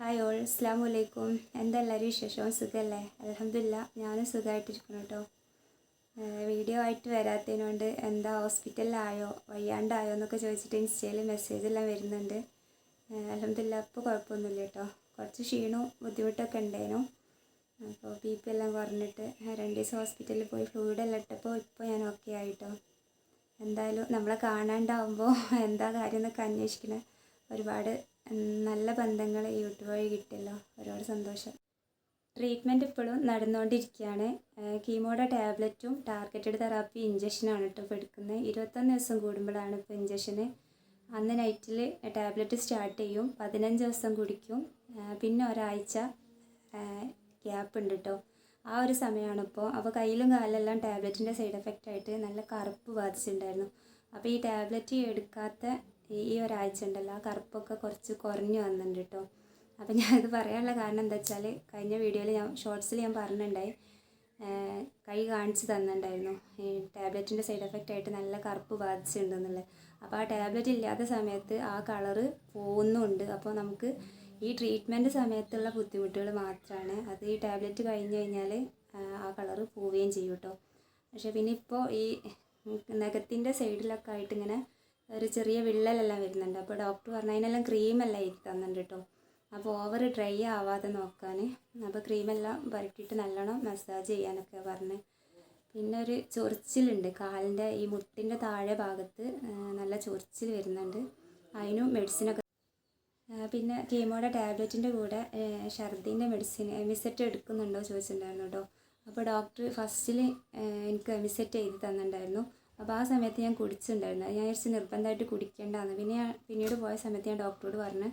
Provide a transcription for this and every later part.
Hi all അസ്സാം വലൈക്കും എന്താ എല്ലാവരും വിശേഷം സുഖമല്ലേ അലഹമില്ല ഞാനും സുഖമായിട്ടിരിക്കുന്നു കേട്ടോ വീഡിയോ ആയിട്ട് വരാത്തതിനോണ്ട് എന്താ ഹോസ്പിറ്റലിലായോ വയ്യാണ്ടായോ എന്നൊക്കെ ചോദിച്ചിട്ട് ഇൻസ്റ്റയിൽ മെസ്സേജ് എല്ലാം വരുന്നുണ്ട് അലഹമില്ല ഇപ്പോൾ കുഴപ്പമൊന്നുമില്ല കേട്ടോ കുറച്ച് ക്ഷീണവും ബുദ്ധിമുട്ടൊക്കെ ഉണ്ടായിരുന്നു അപ്പോൾ ബി പി എല്ലാം കുറഞ്ഞിട്ട് രണ്ട് ദിവസം ഹോസ്പിറ്റലിൽ പോയി ഫ്ലൂയിഡ് എല്ലാം ഇട്ടപ്പോൾ ഇപ്പോൾ ഞാൻ ഓക്കെ ആയിട്ടോ എന്തായാലും നമ്മളെ കാണാണ്ടാവുമ്പോൾ എന്താ കാര്യം എന്നൊക്കെ അന്വേഷിക്കണേ. ഒരുപാട് നല്ല ബന്ധങ്ങൾ യൂട്യൂബ് വഴി കിട്ടിയല്ലോ. ഒരുപാട് സന്തോഷം. ട്രീറ്റ്മെന്റ് ഇപ്പോഴും നടന്നുകൊണ്ടിരിക്കുകയാണ് കീമോയുടെ ടാബ്ലറ്റും ടാർഗറ്റഡ് തെറാപ്പി ഇഞ്ചക്ഷനാണ് കേട്ടോ ഇപ്പോൾ എടുക്കുന്നത്. ഇരുപത്തൊന്ന് ദിവസം കൂടുമ്പോഴാണ് ഇപ്പോൾ ഇഞ്ചക്ഷന് അന്ന് നൈറ്റിൽ ടാബ്ലറ്റ് സ്റ്റാർട്ട് ചെയ്യും. പതിനഞ്ച് ദിവസം കുടിക്കും. പിന്നെ ഒരാഴ്ച ഗ്യാപ്പ് ഉണ്ട് കേട്ടോ ആ ഒരു സമയമാണ് ഇപ്പോൾ അപ്പോൾ കയ്യിലും കാലിലെല്ലാം ടാബ്ലറ്റിന്റെ സൈഡ് എഫക്റ്റ് ആയിട്ട് നല്ല കറുപ്പ് ബാധിച്ചിട്ടുണ്ടായിരുന്നു. അപ്പോൾ ഈ ടാബ്ലറ്റ് എടുക്കാത്ത ഈ ഒരാഴ്ച ഉണ്ടല്ലോ ആ കറുപ്പൊക്കെ കുറച്ച് കുറഞ്ഞു വന്നിട്ടുണ്ട് കേട്ടോ അപ്പോൾ ഞാനത് പറയാനുള്ള കാരണം എന്താ വെച്ചാൽ കഴിഞ്ഞ വീഡിയോയിൽ ഞാൻ ഷോർട്സിൽ ഞാൻ പറഞ്ഞിട്ടുണ്ടായി കൈ കാണിച്ച് തന്നിട്ടുണ്ടായിരുന്നു ഈ ടാബ്ലറ്റിന്റെ സൈഡ് എഫക്റ്റ് ആയിട്ട് നല്ല കറുപ്പ് ബാധിച്ചിട്ടുണ്ടെന്നുള്ളത്. അപ്പോൾ ആ ടാബ്ലറ്റ് ഇല്ലാത്ത സമയത്ത് ആ കളറ് പോകുന്നുണ്ട് അപ്പോൾ നമുക്ക് ഈ ട്രീറ്റ്മെന്റ് സമയത്തുള്ള ബുദ്ധിമുട്ടുകൾ മാത്രമാണ് അത് ഈ ടാബ്ലറ്റ് കഴിഞ്ഞ് കഴിഞ്ഞാൽ ആ കളറ് പോവുകയും ചെയ്യും കേട്ടോ പക്ഷേ പിന്നെ ഇപ്പോൾ ഈ നഖത്തിന്റെ സൈഡിലൊക്കെ ആയിട്ട് ഇങ്ങനെ ഒരു ചെറിയ വിള്ളലെല്ലാം വരുന്നുണ്ട്. അപ്പോൾ ഡോക്ടർ പറഞ്ഞു അതിനെല്ലാം ക്രീമെല്ലാം എഴുതി തന്നിട്ടുണ്ട് കേട്ടോ. അപ്പോൾ ഓവർ ഡ്രൈ ആവാതെ നോക്കാൻ. അപ്പോൾ ക്രീമെല്ലാം പുരട്ടിയിട്ട് നല്ലോണം മസാജ് ചെയ്യാനൊക്കെ പറഞ്ഞ്. പിന്നെ ഒരു ചൊറിച്ചിലുണ്ട്. കാലിന്റെ ഈ മുട്ടിന്റെ താഴെ ഭാഗത്ത് നല്ല ചൊറിച്ചിൽ വരുന്നുണ്ട്. അതിനും മെഡിസിനൊക്കെ. പിന്നെ കീമോയുടെ ടാബ്ലറ്റിന്റെ കൂടെ ഛർദീന്റെ മെഡിസിൻ എമിസെറ്റ് എടുക്കുന്നുണ്ടോ ചോദിച്ചിട്ടുണ്ടായിരുന്നു കേട്ടോ. അപ്പോൾ ഡോക്ടർ ഫസ്റ്റിൽ എനിക്ക് എമിസെറ്റ് എഴുതി തന്നിട്ടുണ്ടായിരുന്നു. അപ്പോൾ ആ സമയത്ത് ഞാൻ കുടിച്ചിട്ടുണ്ടായിരുന്നു. ഞാൻ വിചാരിച്ച് നിർബന്ധമായിട്ട് കുടിക്കേണ്ടതാണ്. പിന്നെ പിന്നീട് പോയ സമയത്ത് ഞാൻ ഡോക്ടറോട് പറഞ്ഞു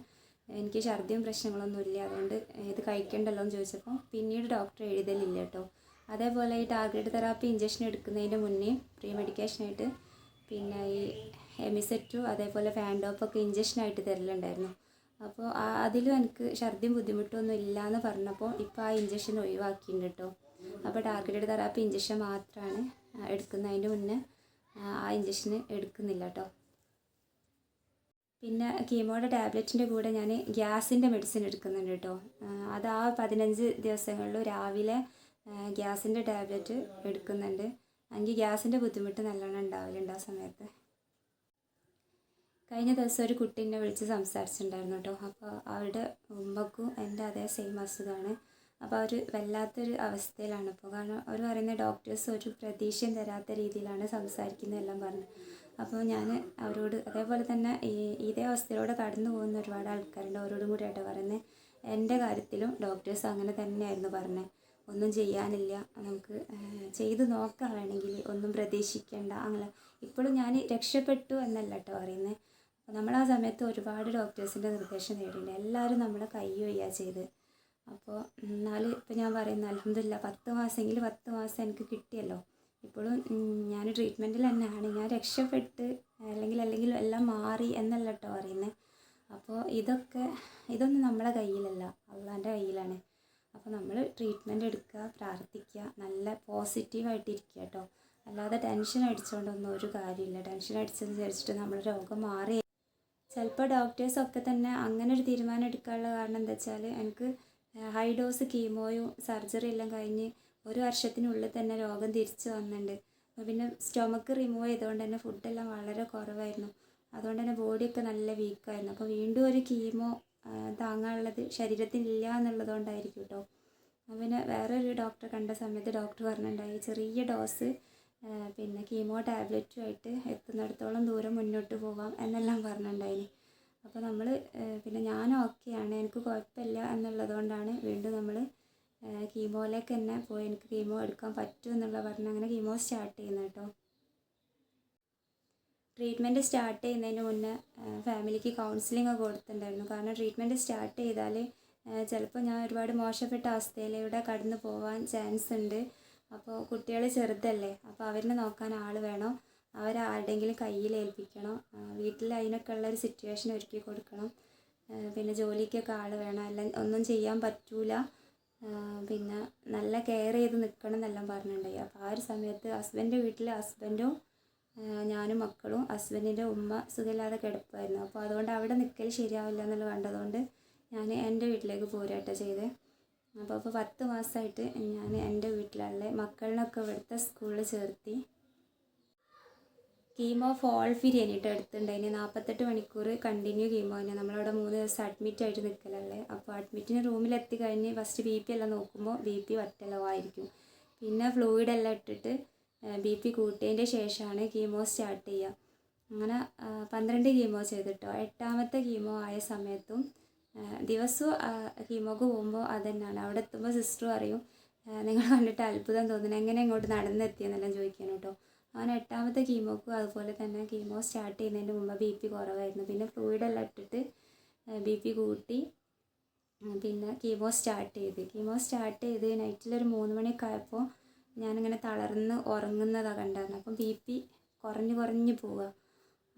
എനിക്ക് ഛർദിയും പ്രശ്നങ്ങളൊന്നും ഇല്ല. അതുകൊണ്ട് ഇത് കഴിക്കണ്ടല്ലോ എന്ന് ചോദിച്ചപ്പോൾ പിന്നീട് ഡോക്ടർ എഴുതലില്ല കേട്ടോ. അതേപോലെ ഈ ടാർഗറ്റ് തെറാപ്പി ഇഞ്ചക്ഷൻ എടുക്കുന്നതിന്റെ മുന്നേ പ്രീ മെഡിക്കേഷനായിട്ട് പിന്നെ ഈ എമിസെറ്റു അതേപോലെ ഫാൻഡോപ്പൊക്കെ ഇഞ്ചക്ഷനായിട്ട് തരലുണ്ടായിരുന്നു. അപ്പോൾ അതിലും എനിക്ക് ഛർദിയും ബുദ്ധിമുട്ടൊന്നും ഇല്ല എന്ന് പറഞ്ഞപ്പോൾ ഇപ്പോൾ ആ ഇഞ്ചക്ഷൻ ഒഴിവാക്കിയിട്ടുണ്ട് കേട്ടോ. അപ്പോൾ ടാർഗറ്റഡ് തെറാപ്പി ഇഞ്ചക്ഷൻ മാത്രമാണ് എടുക്കുന്നതിന്റെ മുന്നേ ആ, ഇഞ്ചക്ഷൻ എടുക്കുന്നില്ല കേട്ടോ പിന്നെ കീമോയുടെ ടാബ്ലറ്റിന്റെ കൂടെ ഞാൻ ഗ്യാസിന്റെ മെഡിസിൻ എടുക്കുന്നുണ്ട് കേട്ടോ അത് ആ പതിനഞ്ച് ദിവസങ്ങളിൽ രാവിലെ ഗ്യാസിന്റെ ടാബ്ലറ്റ് എടുക്കുന്നുണ്ട്. എനിക്ക് ഗ്യാസിന്റെ ബുദ്ധിമുട്ട് നല്ലോണം ഉണ്ടാവലുണ്ട് ആ സമയത്ത്. കഴിഞ്ഞ ദിവസം ഒരു കുട്ടി എന്നെ വിളിച്ച് സംസാരിച്ചിട്ടുണ്ടായിരുന്നു കേട്ടോ അപ്പോൾ അവരുടെ ഉമ്മക്കും എന്റെ അതേ സെയിം അസുഖമാണ്. അപ്പോൾ അവർ വല്ലാത്തൊരു അവസ്ഥയിലാണ്. ഇപ്പോൾ കാരണം അവർ പറയുന്ന ഡോക്ടേഴ്സ് ഒരു പ്രതീക്ഷയും തരാത്ത രീതിയിലാണ് സംസാരിക്കുന്നതെല്ലാം പറഞ്ഞു. അപ്പോൾ ഞാൻ അവരോട് അതേപോലെ തന്നെ ഈ ഇതേ അവസ്ഥയിലൂടെ കടന്നു പോകുന്ന ഒരുപാട് ആൾക്കാരുണ്ട് അവരോടും കൂടി ആയിട്ട് പറയുന്നത് എന്റെ കാര്യത്തിലും ഡോക്ടേഴ്സ് അങ്ങനെ തന്നെയായിരുന്നു പറഞ്ഞത് ഒന്നും ചെയ്യാനില്ല. നമുക്ക് ചെയ്ത് നോക്കാം വേണമെങ്കിൽ. ഒന്നും പ്രതീക്ഷിക്കേണ്ട. അങ്ങനെ. ഇപ്പോഴും ഞാൻ രക്ഷപ്പെട്ടു എന്നല്ല കേട്ടോ പറയുന്നത് നമ്മൾ ആ സമയത്ത് ഒരുപാട് ഡോക്ടേഴ്സിന്റെ നിർദ്ദേശം നേടിയിട്ടുണ്ട്. എല്ലാവരും നമ്മളെ കൈ ഒയ്യാ ചെയ്ത് അപ്പോൾ എന്നാൽ ഇപ്പം ഞാൻ പറയുന്നത് അലഹമില്ല പത്ത് മാസമെങ്കിൽ പത്ത് മാസം എനിക്ക് കിട്ടിയല്ലോ. ഇപ്പോഴും ഞാൻ ട്രീറ്റ്മെന്റിൽ തന്നെയാണ്. ഞാൻ രക്ഷപ്പെട്ട് അല്ലെങ്കിൽ അല്ലെങ്കിൽ എല്ലാം മാറി എന്നല്ല കേട്ടോ പറയുന്നത് അപ്പോൾ ഇതൊക്കെ ഇതൊന്നും നമ്മളെ കയ്യിലല്ല. അള്ളാന്റെ കയ്യിലാണ്. അപ്പോൾ നമ്മൾ ട്രീറ്റ്മെന്റ് എടുക്കുക പ്രാർത്ഥിക്കുക നല്ല പോസിറ്റീവായിട്ട് ഇരിക്കുക കേട്ടോ അല്ലാതെ ടെൻഷൻ അടിച്ചുകൊണ്ടൊന്നും ഒരു കാര്യമില്ല. ടെൻഷൻ അടിച്ചെന്ന് വിചാരിച്ചിട്ട് നമ്മുടെ രോഗം മാറി. ചിലപ്പോൾ ഡോക്ടേഴ്സൊക്കെ തന്നെ അങ്ങനെ ഒരു തീരുമാനം എടുക്കാനുള്ള കാരണം എന്താ വെച്ചാൽ എനിക്ക് ഹൈ ഡോസ് കീമോയും സർജറി എല്ലാം കഴിഞ്ഞ് ഒരു വർഷത്തിനുള്ളിൽ തന്നെ രോഗം തിരിച്ചു വന്നിട്ടുണ്ട്. അപ്പോൾ പിന്നെ സ്റ്റൊമക്ക് റിമൂവ് ചെയ്തുകൊണ്ട് തന്നെ ഫുഡെല്ലാം വളരെ കുറവായിരുന്നു. അതുകൊണ്ട് തന്നെ ബോഡിയൊക്കെ നല്ല വീക്കായിരുന്നു അപ്പോൾ വീണ്ടും ഒരു കീമോ താങ്ങാനുള്ളത് ശരീരത്തിനില്ല എന്നുള്ളതുകൊണ്ടായിരിക്കും കേട്ടോ പിന്നെ വേറൊരു ഡോക്ടറെ കണ്ട സമയത്ത് ഡോക്ടർ പറഞ്ഞിട്ടുണ്ടായി ചെറിയ ഡോസ് പിന്നെ കീമോ ടാബ്ലറ്റുമായിട്ട് എത്തുന്നിടത്തോളം ദൂരം മുന്നോട്ട് പോകാം എന്നെല്ലാം പറഞ്ഞിട്ടുണ്ടായിന്. അപ്പോൾ നമ്മൾ പിന്നെ ഞാൻ ഓക്കെയാണ്. എനിക്ക് കുഴപ്പമില്ല എന്നുള്ളതുകൊണ്ടാണ് വീണ്ടും നമ്മൾ കീമോയിലേക്ക് തന്നെ പോയി എനിക്ക് കീമോ എടുക്കാൻ പറ്റും എന്നുള്ള പറഞ്ഞ് അങ്ങനെ കീമോ സ്റ്റാർട്ട് ചെയ്യുന്നത് കേട്ടോ. ട്രീറ്റ്മെന്റ് സ്റ്റാർട്ട് ചെയ്യുന്നതിന് മുന്നേ ഫാമിലിക്ക് കൗൺസിലിംഗ് ഒക്കെ കൊടുത്തിട്ടുണ്ടായിരുന്നു. കാരണം ട്രീറ്റ്മെന്റ് സ്റ്റാർട്ട് ചെയ്താൽ ചിലപ്പോൾ ഞാൻ ഒരുപാട് മോശപ്പെട്ട അവസ്ഥയിലൂടെ കടന്നു പോകാൻ ചാൻസ് ഉണ്ട്. അപ്പോൾ കുട്ടികൾ ചെറുതല്ലേ അപ്പോൾ അവരെ നോക്കാൻ ആൾ വേണം. അവരെ ആരുടെയെങ്കിലും കയ്യിൽ ഏൽപ്പിക്കണം. വീട്ടിൽ അതിനൊക്കെ ഉള്ള ഒരു സിറ്റുവേഷൻ ഒരുക്കി കൊടുക്കണം. പിന്നെ ജോലിക്കൊക്കെ ആൾ വേണം. അല്ല ഒന്നും ചെയ്യാൻ പറ്റൂല. പിന്നെ നല്ല കെയർ ചെയ്ത് നിൽക്കണം എന്നെല്ലാം പറഞ്ഞിട്ടുണ്ടായി. അപ്പോൾ ആ ഒരു സമയത്ത് ഹസ്ബൻഡ് വീട്ടിൽ ഹസ്ബൻഡും ഞാനും മക്കളും ഹസ്ബൻഡിന്റെ ഉമ്മ സുഖമില്ലാതെ കിടപ്പായിരുന്നു അപ്പോൾ അതുകൊണ്ട് അവിടെ നിൽക്കൽ ശരിയാവില്ല എന്നുള്ളത് കണ്ടതുകൊണ്ട് ഞാൻ എന്റെ വീട്ടിലേക്ക് പോരാട്ടോ ചെയ്തത് അപ്പോൾ ഇപ്പോൾ പത്ത് മാസമായിട്ട് ഞാൻ എന്റെ വീട്ടിലുള്ള മക്കളിനൊക്കെ ഇവിടുത്തെ സ്കൂളിൽ ചേർത്തി. കീമോ ഫോൾ ഫിരിയനിട്ട് എടുത്തിട്ടുണ്ടായിന് നാൽപ്പത്തെട്ട് മണിക്കൂർ കണ്ടിന്യൂ കീമോ തന്നെ നമ്മളവിടെ മൂന്ന് ദിവസം അഡ്മിറ്റ് ആയിട്ട് നിൽക്കലല്ലേ അപ്പോൾ അഡ്മിറ്റിന് റൂമിലെത്തി കഴിഞ്ഞ് ഫസ്റ്റ് ബി പി എല്ലാം നോക്കുമ്പോൾ ബി പി ഒറ്റലോ ആയിരിക്കും. പിന്നെ ഫ്ലൂയിഡ് എല്ലാം ഇട്ടിട്ട് ബി പി കൂട്ടിയതിന്റെ ശേഷമാണ് കീമോ സ്റ്റാർട്ട് ചെയ്യുക. അങ്ങനെ പന്ത്രണ്ട് കീമോ ചെയ്തിട്ടോ. എട്ടാമത്തെ കീമോ ആയ സമയത്തും ദിവസവും കീമോക്ക് പോകുമ്പോൾ തന്നെയാണ്. അവിടെ എത്തുമ്പോൾ സിസ്റ്റർ പറയും നിങ്ങൾ കണ്ടിട്ട് അത്ഭുതം തോന്നുന്നു. എങ്ങനെ ഇങ്ങോട്ട് നടന്നെത്തിയെന്നെല്ലാം ചോദിക്കാൻ കേട്ടോ. അങ്ങനെ എട്ടാമത്തെ കീമോക്ക് അതുപോലെ തന്നെ കീമോ സ്റ്റാർട്ട് ചെയ്യുന്നതിന് മുമ്പ് ബി പി കുറവായിരുന്നു. പിന്നെ ഫ്ലൂയിഡ് എല്ലാം ഇട്ടിട്ട് ബി പി കൂട്ടി പിന്നെ കീമോ സ്റ്റാർട്ട് ചെയ്ത്. കീമോ സ്റ്റാർട്ട് ചെയ്ത് നൈറ്റിലൊരു മൂന്ന് മണിയൊക്കെ ആയപ്പോൾ ഞാനിങ്ങനെ തളർന്ന് ഉറങ്ങുന്നതാണ് കണ്ടായിരുന്നു അപ്പം ബി പി കുറഞ്ഞ് കുറഞ്ഞ് പോവുക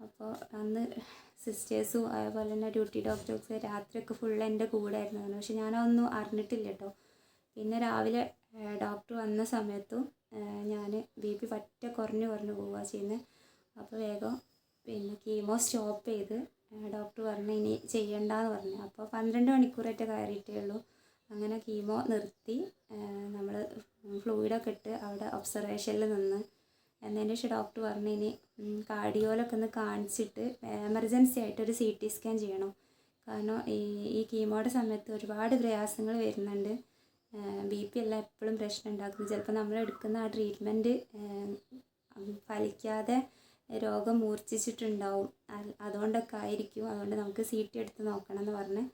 അപ്പോൾ അന്ന് സിസ്റ്റേഴ്സും അതുപോലെ തന്നെ ഡ്യൂട്ടി ഡോക്ടേഴ്സ് രാത്രിയൊക്കെ ഫുൾ എന്റെ കൂടെ ആയിരുന്നു പക്ഷെ ഞാനതൊന്നും അറിഞ്ഞിട്ടില്ല കേട്ടോ. പിന്നെ രാവിലെ ഡോക്ടർ വന്ന സമയത്തും ഞാൻ ബി പി പറ്റ കുറഞ്ഞ് കുറഞ്ഞ് പോവുക ചെയ്യുന്നത് അപ്പോൾ വേഗം പിന്നെ കീമോ സ്റ്റോപ്പ് ചെയ്ത് ഡോക്ടർ പറഞ്ഞു ഇനി ചെയ്യണ്ടെന്ന് പറഞ്ഞു. അപ്പോൾ പന്ത്രണ്ട് മണിക്കൂറായിട്ട് കയറിയിട്ടേ ഉള്ളൂ അങ്ങനെ കീമോ നിർത്തി നമ്മൾ ഫ്ലൂയിഡൊക്കെ ഇട്ട് അവിടെ ഒബ്സർവേഷനിൽ നിന്ന്. എന്നതിന് ശേഷം ഡോക്ടർ പറഞ്ഞു ഇനി കാർഡിയോലൊക്കെ ഒന്ന് കാണിച്ചിട്ട് എമർജൻസി ആയിട്ട് ഒരു സി ടി സ്കാൻ ചെയ്യണം. കാരണം ഈ ഈ കീമോയുടെ സമയത്ത് ഒരുപാട് പ്രയാസങ്ങൾ വരുന്നുണ്ട്. ബി പി എല്ലാം എപ്പോഴും പ്രശ്നം ഉണ്ടാക്കുന്നു ചിലപ്പോൾ നമ്മൾ എടുക്കുന്ന ആ ട്രീറ്റ്മെന്റ് ഫലിക്കാതെ രോഗം മൂർച്ഛിച്ചിട്ടുണ്ടാവും. അതുകൊണ്ടൊക്കെ ആയിരിക്കും. അതുകൊണ്ട് നമുക്ക് സി ടി എടുത്ത് നോക്കണം എന്ന് പറഞ്ഞ്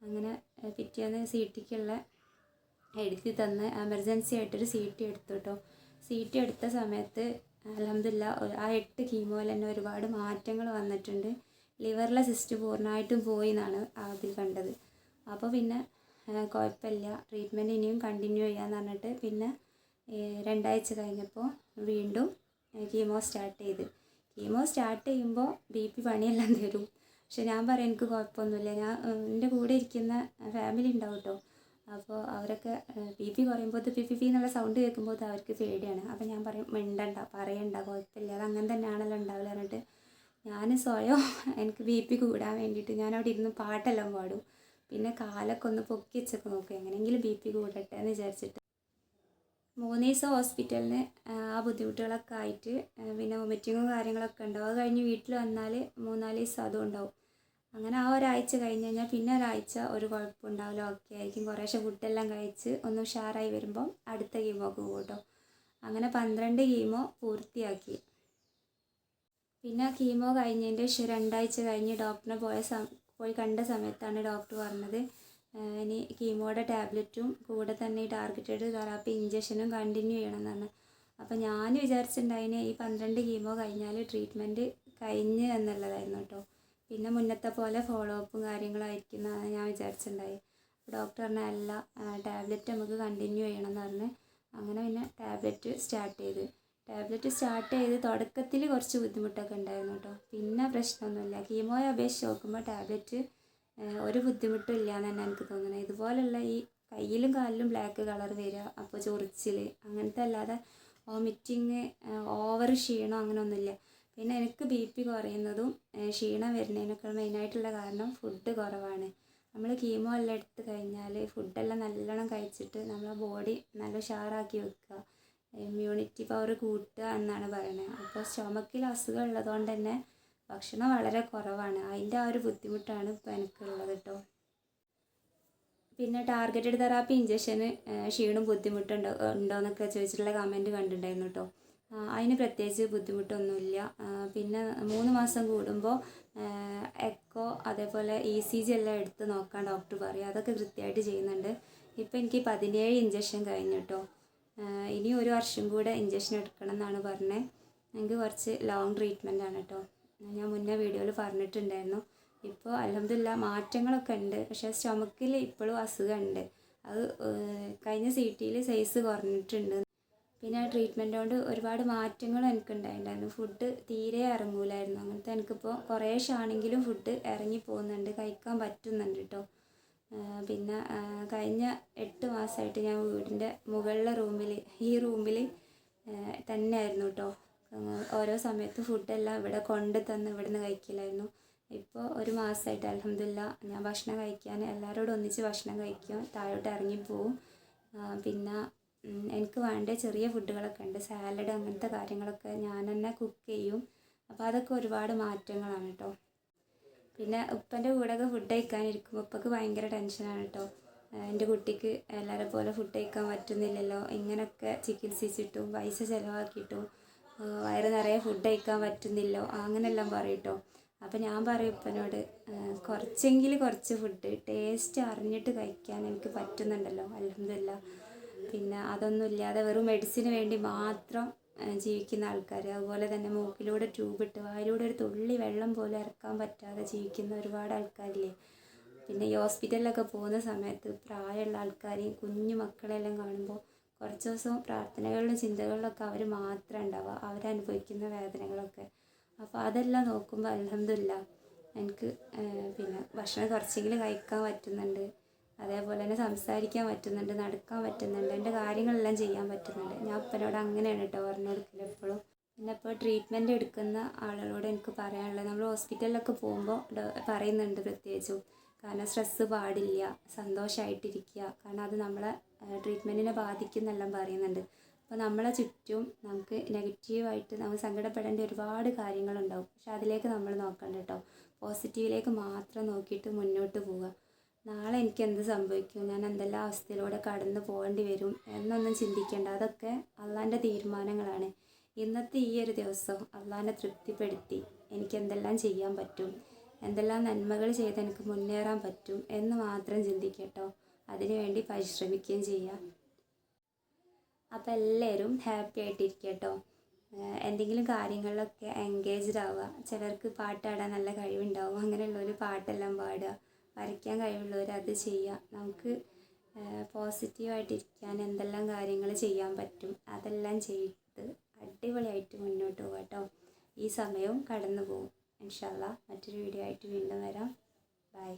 അങ്ങനെ പിറ്റേന്ന് സി ടിക്കുള്ള എഴുതി തന്ന് എമർജൻസി ആയിട്ടൊരു സി ടി എടുത്തു കേട്ടോ സി ടി എടുത്ത സമയത്ത് അലഹമില്ല ആ എട്ട് കീമോയിൽ തന്നെ ഒരുപാട് മാറ്റങ്ങൾ വന്നിട്ടുണ്ട്. ലിവറിലെ സിസ്റ്റ് പൂർണമായിട്ടും പോയി എന്നാണ് അതിൽ കണ്ടത്. അപ്പോൾ പിന്നെ കുഴപ്പമില്ല. ട്രീറ്റ്മെന്റ് ഇനിയും കണ്ടിന്യൂ ചെയ്യാമെന്ന് പറഞ്ഞിട്ട് പിന്നെ രണ്ടാഴ്ച കഴിഞ്ഞപ്പോൾ വീണ്ടും കീമോ സ്റ്റാർട്ട് ചെയ്ത്. കീമോ സ്റ്റാർട്ട് ചെയ്യുമ്പോൾ ബി പി പണിയെല്ലാം തരും. പക്ഷെ ഞാൻ പറയും എനിക്ക് കുഴപ്പമൊന്നുമില്ല. ഞാൻ എന്റെ കൂടെ ഇരിക്കുന്ന ഫാമിലി ഉണ്ടാവും കേട്ടോ അപ്പോൾ അവരൊക്കെ ബി പി കുറയുമ്പോൾ പി പി പി എന്നുള്ള സൗണ്ട് കേൾക്കുമ്പോൾ അവർക്ക് പേടിയാണ്. അപ്പോൾ ഞാൻ പറയും മിണ്ടണ്ട പറയണ്ട കുഴപ്പമില്ല. അത് അങ്ങനെ തന്നെയാണല്ലോ ഉണ്ടാവില്ല പറഞ്ഞിട്ട് ഞാൻ സ്വയം എനിക്ക് ബി പി കൂടാൻ വേണ്ടിയിട്ട് ഞാൻ അവിടെ ഇരുന്ന് പാട്ടെല്ലാം പാടും. പിന്നെ കാലൊക്കെ ഒന്ന് പൊക്കി വെച്ചൊക്കെ നോക്കും എങ്ങനെയെങ്കിലും ബി പി കൂടട്ടെ എന്ന് വിചാരിച്ചിട്ട്. മൂന്ന് ദിവസം ഹോസ്പിറ്റലിന് ആ ബുദ്ധിമുട്ടുകളൊക്കെ ആയിട്ട് പിന്നെ വൊമിറ്റിങ്ങും കാര്യങ്ങളൊക്കെ ഉണ്ടാവും. അത് കഴിഞ്ഞ് വീട്ടിൽ വന്നാൽ മൂന്നാൽ ദിവസം അതും ഉണ്ടാവും. അങ്ങനെ ആ ഒരാഴ്ച കഴിഞ്ഞ് കഴിഞ്ഞാൽ പിന്നെ ഒരാഴ്ച ഒരു കുഴപ്പമുണ്ടാവില്ല ഓക്കെ ആയിരിക്കും. കുറേശ്ശെ ഫുഡെല്ലാം കഴിച്ച് ഒന്ന് ഉഷാറായി വരുമ്പം അടുത്ത കീമോ കേട്ടോ അങ്ങനെ പന്ത്രണ്ട് കീമോ പൂർത്തിയാക്കി. പിന്നെ കീമോ കഴിഞ്ഞതിന്റെ രണ്ടാഴ്ച കഴിഞ്ഞ് ഡോക്ടറിനെ പോയ സം പോയി കണ്ട സമയത്താണ് ഡോക്ടർ പറഞ്ഞത് ഇനി കീമോയുടെ ടാബ്ലറ്റും കൂടെ തന്നെ ഈ ടാർഗറ്റഡ് തെറാപ്പി ഇഞ്ചക്ഷനും കണ്ടിന്യൂ ചെയ്യണം എന്നാണ് അപ്പോൾ ഞാൻ വിചാരിച്ചിട്ടുണ്ടായിന് ഈ പന്ത്രണ്ട് കീമോ കഴിഞ്ഞാൽ ട്രീറ്റ്മെന്റ് കഴിഞ്ഞ് എന്നുള്ളതായിരുന്നു കേട്ടോ. പിന്നെ മുന്നത്തെ പോലെ ഫോളോ അപ്പും കാര്യങ്ങളായിരിക്കും എന്നാണ് ഞാൻ വിചാരിച്ചിട്ടുണ്ടായി. ഡോക്ടർ പറഞ്ഞ അല്ല ടാബ്ലറ്റ് നമുക്ക് കണ്ടിന്യൂ ചെയ്യണം എന്ന് പറഞ്ഞ് അങ്ങനെ പിന്നെ ടാബ്ലറ്റ് സ്റ്റാർട്ട് ചെയ്ത്. ടാബ്ലറ്റ് സ്റ്റാർട്ട് ചെയ്ത് തുടക്കത്തിൽ കുറച്ച് ബുദ്ധിമുട്ടൊക്കെ ഉണ്ടായിരുന്നു കേട്ടോ. പിന്നെ പ്രശ്നമൊന്നുമില്ല. കീമോയെ അപേക്ഷിച്ച് നോക്കുമ്പോൾ ടാബ്ലറ്റ് ഒരു ബുദ്ധിമുട്ടും ഇല്ല എന്ന് തന്നെ എനിക്ക് തോന്നുന്നത്. ഇതുപോലുള്ള ഈ കയ്യിലും കാലിലും ബ്ലാക്ക് കളർ വരിക അപ്പോൾ ചൊറിച്ചിൽ അങ്ങനത്തെ അല്ലാതെ വോമിറ്റിങ് ഓവർ ക്ഷീണം അങ്ങനെയൊന്നുമില്ല പിന്നെ എനിക്ക് ബി പി കുറയുന്നതും ക്ഷീണം വരുന്നതിനൊക്കെ മെയിനായിട്ടുള്ള കാരണം ഫുഡ് കുറവാണ്. നമ്മൾ കീമോ എല്ലാം എടുത്ത് കഴിഞ്ഞാൽ ഫുഡെല്ലാം നല്ലോണം കഴിച്ചിട്ട് നമ്മളെ ബോഡി നല്ല ഉഷാറാക്കി വെക്കുക. ഇമ്മ്യൂണിറ്റി പവർ കൂട്ടുക എന്നാണ് പറയുന്നത് അപ്പോൾ സ്റ്റൊമക്കിൽ അസുഖം ഉള്ളതുകൊണ്ട് തന്നെ ഭക്ഷണം വളരെ കുറവാണ്. അതിന്റെ ആ ഒരു ബുദ്ധിമുട്ടാണ് ഇപ്പോൾ എനിക്കുള്ളത് കേട്ടോ. പിന്നെ ടാർഗറ്റഡ് തെറാപ്പി ഇഞ്ചക്ഷന് ക്ഷീണം ബുദ്ധിമുട്ടുണ്ടോ ഉണ്ടോ എന്നൊക്കെ ചോദിച്ചിട്ടുള്ള കമന്റ് കണ്ടിട്ടുണ്ടായിരുന്നു കേട്ടോ. അതിന് പ്രത്യേകിച്ച് ബുദ്ധിമുട്ടൊന്നുമില്ല. പിന്നെ മൂന്ന് മാസം കൂടുമ്പോൾ എക്കോ അതേപോലെ ഇ സി ജി എല്ലാം എടുത്ത് നോക്കാൻ ഡോക്ടർ പറയും. അതൊക്കെ കൃത്യമായിട്ട് ചെയ്യുന്നുണ്ട്. ഇപ്പോൾ എനിക്ക് പതിനേഴ് ഇഞ്ചക്ഷൻ കഴിഞ്ഞു കേട്ടോ. ഇനി ഒരു വർഷം കൂടെ ഇഞ്ചക്ഷൻ എടുക്കണം എന്നാണ് പറഞ്ഞത് എനിക്ക് കുറച്ച് ലോങ് ട്രീറ്റ്മെന്റ് ആണ് കേട്ടോ ഞാൻ മുന്നേ വീഡിയോയിൽ പറഞ്ഞിട്ടുണ്ടായിരുന്നു. ഇപ്പോൾ അലഹമില്ല മാറ്റങ്ങളൊക്കെ ഉണ്ട്. പക്ഷേ സ്റ്റൊമക്കിൽ ഇപ്പോഴും അസുഖമുണ്ട് അത് കഴിഞ്ഞ സി ടിയിൽ സൈസ് കുറഞ്ഞിട്ടുണ്ട്. പിന്നെ ട്രീറ്റ്മെന്റ് കൊണ്ട് ഒരുപാട് മാറ്റങ്ങൾ എനിക്കുണ്ടായിട്ടുണ്ടായിരുന്നു ഫുഡ് തീരെ ഇറങ്ങൂലായിരുന്നു. അങ്ങനത്തെ എനിക്കിപ്പോൾ കുറേശ്ശാണെങ്കിലും ഫുഡ് ഇറങ്ങി പോകുന്നുണ്ട്. കഴിക്കാൻ പറ്റുന്നുണ്ട് കേട്ടോ പിന്നെ കഴിഞ്ഞ എട്ട് മാസമായിട്ട് ഞാൻ വീടിന്റെ മുകളിലെ റൂമിൽ ഈ റൂമിൽ തന്നെയായിരുന്നു കേട്ടോ ഓരോ സമയത്ത് ഫുഡെല്ലാം ഇവിടെ കൊണ്ട് തന്ന് ഇവിടുന്ന് കഴിക്കില്ലായിരുന്നു ഇപ്പോൾ ഒരു മാസമായിട്ട് അലഹമില്ല ഞാൻ ഭക്ഷണം കഴിക്കാൻ എല്ലാവരോടും ഒന്നിച്ച് ഭക്ഷണം കഴിക്കും താഴോട്ട് ഇറങ്ങി പോവും. പിന്നെ എനിക്ക് വേണ്ട ചെറിയ ഫുഡുകളൊക്കെ ഉണ്ട്. സാലഡ് അങ്ങനത്തെ കാര്യങ്ങളൊക്കെ ഞാൻ തന്നെ കുക്ക് ചെയ്യും. അപ്പോൾ അതൊക്കെ ഒരുപാട് മാറ്റങ്ങളാണ് കേട്ടോ പിന്നെ ഉപ്പന്റെ കൂടെയൊക്കെ ഫുഡ് കഴിക്കാനിരിക്കുമ്പോൾ ഉപ്പക്ക് ഭയങ്കര ടെൻഷനാണ് കേട്ടോ എന്റെ കുട്ടിക്ക് എല്ലാവരെ പോലെ ഫുഡ് കഴിക്കാൻ പറ്റുന്നില്ലല്ലോ. ഇങ്ങനെയൊക്കെ ചികിത്സിച്ചിട്ടും പൈസ ചിലവാക്കിയിട്ടും വയറ് നിറയെ ഫുഡ് കഴിക്കാൻ പറ്റുന്നില്ലോ. അങ്ങനെയെല്ലാം പറയും കേട്ടോ അപ്പോൾ ഞാൻ പറയും ഉപ്പനോട് കുറച്ചെങ്കിൽ കുറച്ച് ഫുഡ് ടേസ്റ്റ് അറിഞ്ഞിട്ട് കഴിക്കാൻ എനിക്ക് പറ്റുന്നുണ്ടല്ലോ. അലഹമില്ല പിന്നെ അതൊന്നും ഇല്ലാതെ വെറും മെഡിസിന് വേണ്ടി മാത്രം ജീവിക്കുന്ന ആൾക്കാർ അതുപോലെ തന്നെ മൂക്കിലൂടെ ട്യൂബിട്ട് വായിലൂടെ ഒരു തുള്ളി വെള്ളം പോലെ ഇറക്കാൻ പറ്റാതെ ജീവിക്കുന്ന ഒരുപാട് ആൾക്കാരില്ലേ? പിന്നെ ഈ ഹോസ്പിറ്റലിലൊക്കെ പോകുന്ന സമയത്ത് പ്രായമുള്ള ആൾക്കാരെയും കുഞ്ഞു മക്കളെല്ലാം കാണുമ്പോൾ കുറച്ച് ദിവസം പ്രാർത്ഥനകളിലും ചിന്തകളിലൊക്കെ അവർ മാത്രം ഉണ്ടാവുക. അവരനുഭവിക്കുന്ന വേദനകളൊക്കെ. അപ്പോൾ അതെല്ലാം നോക്കുമ്പോൾ അലഹമില്ല എനിക്ക് പിന്നെ ഭക്ഷണം കുറച്ചെങ്കിലും കഴിക്കാൻ പറ്റുന്നുണ്ട്. അതേപോലെ തന്നെ സംസാരിക്കാൻ പറ്റുന്നുണ്ട് നടക്കാൻ പറ്റുന്നുണ്ട് എന്റെ കാര്യങ്ങളെല്ലാം ചെയ്യാൻ പറ്റുന്നുണ്ട്. ഞാൻ ഉപ്പനോട് അങ്ങനെയാണ് കേട്ടോ പറഞ്ഞു കൊടുക്കൽ എപ്പോഴും. പിന്നെ ഇപ്പോൾ ട്രീറ്റ്മെന്റ് എടുക്കുന്ന ആളുകളോട് എനിക്ക് പറയാനുള്ളത് നമ്മൾ ഹോസ്പിറ്റലിലൊക്കെ പോകുമ്പോൾ പറയുന്നുണ്ട് പ്രത്യേകിച്ചും. കാരണം സ്ട്രെസ്സ് പാടില്ല സന്തോഷമായിട്ടിരിക്കുക കാരണം അത് നമ്മളെ ട്രീറ്റ്മെന്റിനെ ബാധിക്കുന്നെല്ലാം പറയുന്നുണ്ട്. അപ്പോൾ നമ്മളെ ചുറ്റും നമുക്ക് നെഗറ്റീവായിട്ട് നമുക്ക് സങ്കടപ്പെടേണ്ട ഒരുപാട് കാര്യങ്ങളുണ്ടാവും. പക്ഷെ അതിലേക്ക് നമ്മൾ നോക്കണ്ട കേട്ടോ പോസിറ്റീവിലേക്ക് മാത്രം നോക്കിയിട്ട് മുന്നോട്ട് പോവുക. നാളെ എനിക്ക് എന്ത് സംഭവിക്കും? ഞാൻ എന്തെല്ലാം അവസ്ഥയിലൂടെ കടന്നു പോകേണ്ടി വരും എന്നൊന്നും ചിന്തിക്കേണ്ട. അതൊക്കെ അള്ളാന്റെ തീരുമാനങ്ങളാണ്. ഇന്നത്തെ ഈ ഒരു ദിവസം അള്ളാഹിനെ തൃപ്തിപ്പെടുത്തി എനിക്ക് എന്തെല്ലാം ചെയ്യാൻ പറ്റും? എന്തെല്ലാം നന്മകൾ ചെയ്ത് എനിക്ക് മുന്നേറാൻ പറ്റും എന്ന് മാത്രം ചിന്തിക്കട്ടോ. അതിനുവേണ്ടി പരിശ്രമിക്കുകയും ചെയ്യാം. അപ്പോൾ എല്ലാവരും ഹാപ്പി ആയിട്ടിരിക്കട്ടോ. കേട്ടോ എന്തെങ്കിലും കാര്യങ്ങളിലൊക്കെ എൻഗേജ്ഡ് ആവുക. ചിലർക്ക് പാട്ടാടാൻ നല്ല കഴിവുണ്ടാവും. അങ്ങനെയുള്ളവർ പാട്ടെല്ലാം പാടുക. വരയ്ക്കാൻ കഴിവുള്ളവർ അത് ചെയ്യുക നമുക്ക് പോസിറ്റീവായിട്ടിരിക്കാൻ എന്തെല്ലാം കാര്യങ്ങൾ ചെയ്യാൻ പറ്റും അതെല്ലാം ചെയ്ത് അടിപൊളിയായിട്ട് മുന്നോട്ട് പോകാം കേട്ടോ. ഈ സമയവും കടന്നു പോകും ഇൻഷാല്ല മറ്റൊരു വീഡിയോ ആയിട്ട് വീണ്ടും വരാം. ബൈ.